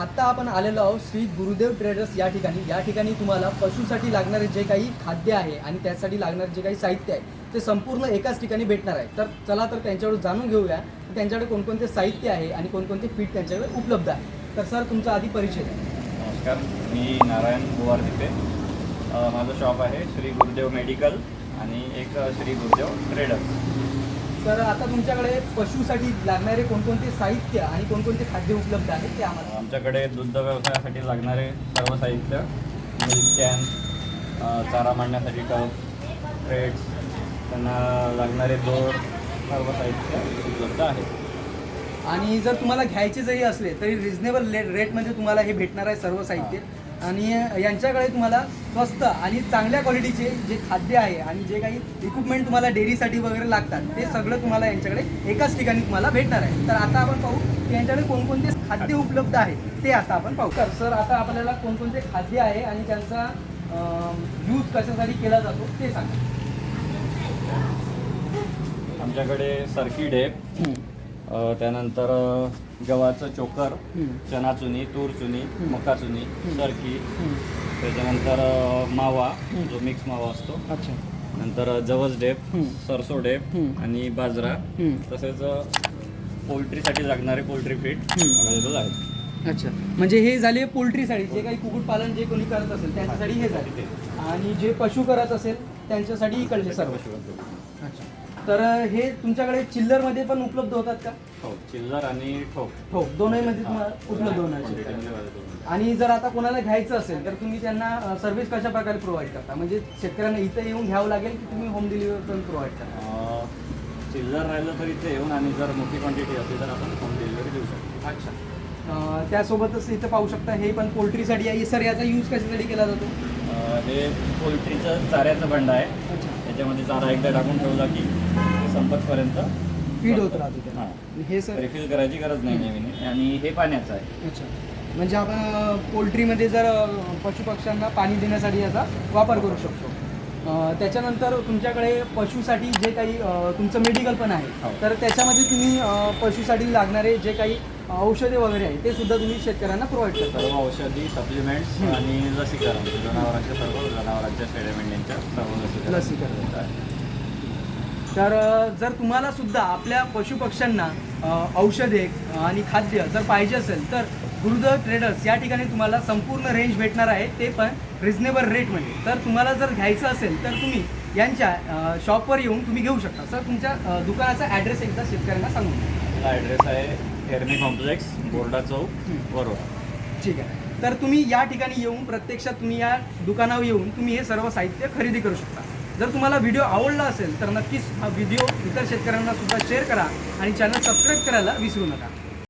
आता आपण आलेलो आहोत श्री गुरुदेव ट्रेडर्स या ठिकाणी. या ठिकाणी तुम्हाला पशुसाठी लागणारे जे काही खाद्य आहे आणि त्यासाठी लागणारे जे काही साहित्य आहे ते संपूर्ण एकाच ठिकाणी भेटणार आहे. तर चला तर त्यांच्याकडून जाणून घेऊया त्यांच्याकडे कोणकोणते साहित्य आहे आणि कोणकोणते फीट त्यांच्याकडे उपलब्ध आहे. तर सर तुमचा आधी परिचय आहे नमस्कार मी नारायण गुवार तिथे माझं शॉप आहे श्री गुरुदेव मेडिकल आणि एक श्री गुरुदेव ट्रेडर्स. तर आता तुमच्याकडे पशुसाठी लागणारे कोणकोणते साहित्य आणि कोणकोणते खाद्य उपलब्ध आहे ते आम्हाला आमच्याकडे दुग्ध व्यवसायासाठी लागणारे सर्व साहित्य मिल्क कॅन चारा मांडण्यासाठी टब ट्रेड्स त्यांना लागणारे दोर सर्व साहित्य उपलब्ध आहे. आणि जर तुम्हाला घ्यायचे जरी असले तरी रिझनेबल रेटमध्ये तुम्हाला हे भेटणार आहे सर्व साहित्य. आणि यांच्याकडे तुम्हाला स्वस्त आणि चांगल्या क्वालिटीचे जे खाद्य आहे आणि जे काही इक्विपमेंट तुम्हाला डेअरीसाठी वगैरे लागतात ते सगळं तुम्हाला यांच्याकडे एकाच ठिकाणी तुम्हाला भेटणार आहे. तर आता आपण पाहू की यांच्याकडे कोणकोणते खाद्य उपलब्ध आहे ते आता आपण पाहू. तर सर आता आपल्याला कोणकोणते खाद्य आहे आणि त्यांचा यूज कशासाठी केला जातो ते सांगा. आमच्याकडे सर्किट आहे त्यानंतर गव्हाचं चोकर चना चुनी तूर चुनी मका चुनी सरकी त्याच्यानंतर मावा जो मिक्स मावा असतो. अच्छा. नंतर जवस डेप. सरसो डेप. आणि बाजरा. तसेच पोल्ट्रीसाठी लागणारे पोल्ट्री फीड हम्म. अवेलेबल आहेत. अच्छा. म्हणजे हे झाले पोल्ट्रीसाठी. जे काही कुक्कुटपालन जे कोणी करत असेल त्यांच्यासाठी हे झाले. आणि जे पशु करत असेल त्यांच्यासाठी इकडले सर्व. अच्छा. तर हे तुमच्याकडे चिल्लरमध्ये पण उपलब्ध होतात का? हो चिल्लर आणि ठोक. हो दोनहीमध्ये तुम्हाला उपलब्ध होणार. आणि जर आता कोणाला घ्यायचं असेल तर तुम्ही त्यांना सर्व्हिस कशा प्रकारे प्रोव्हाइड करता? म्हणजे शेतकऱ्यांना इथं येऊन घ्यावं लागेल की तुम्ही होम डिलिव्हरी पण प्रोव्हाइड करता? चिल्लर राहिलं तर इथे येऊन आणि जर मोठी क्वांटिटी असली तर आपण होम डिलिव्हरी देऊ शकतो. अच्छा. अं, त्यासोबतच इथं पाहू शकता हे पण पोल्ट्रीसाठी आहे. सर याचा यूज कशासाठी केला जातो? अ, हे पोल्ट्रीचं चाऱ्याचं भांड आहे. त्याच्यामध्ये चारा एकदा टाकून ठेवला की संपतपर्यंत फीड होत राहतो त्याला. हां. हे सर रिफिल करायची गरज नाही नेहमी आणि हे पाण्याचं आहे. अच्छा. म्हणजे आपण पोल्ट्रीमध्ये जर अ, पशुपक्ष्यांना पाणी देण्यासाठी याचा वापर करू शकतो. अ, त्याच्यानंतर तुमच्याकडे पशुसाठी जे काही अ, तुमचं मेडिकल पण आहे. हो. तर त्याच्यामध्ये तुम्ही अ, पशुसाठी लागणारे जे काही औषधे वगैरे आहे ते सुद्धा तुम्ही शेतकऱ्यांना प्रोव्हाइड करता सर्व औषधी सप्लिमेंट्स. आणि लसीकरण जनावरांच्या सर्व जनावरांच्या शेळ्या मेंढ्यांच्या सर्व लसीकरण लसीकरण. आहे. तर जर तुम्हाला सुद्धा आपल्या पशुपक्ष्यांना औषधे आणि खाद्य जर पाहिजे असेल तर गुरुदेव ट्रेडर्स या ठिकाणी तुम्हाला संपूर्ण रेंज भेटणार आहे ते पण रिझनेबल रेटमध्ये तर तुम्हाला जर घ्यायचं असेल तर तुम्ही यांच्या शॉपवर येऊन तुम्ही घेऊ शकता सर तुमच्या दुकानाचा ॲड्रेस एकदा शेतकऱ्यांना सांगून द्या. आपला ॲड्रेस आहे हेरणी कॉम्प्लेक्स बोर्डा चौक. वरोडा. ठीक आहे. तर तुम्ही या ठिकाणी येऊन प्रत्यक्षात तुम्ही या दुकानावर येऊन तुम्ही हे सर्व साहित्य खरेदी करू शकता. जर तुम्हाला व्हिडिओ आवडला असेल तर नक्कीच हा व्हिडिओ इतर शेतकऱ्यांना सुद्धा शेअर करा आणि चॅनल सबस्क्राईब करायला विसरू नका.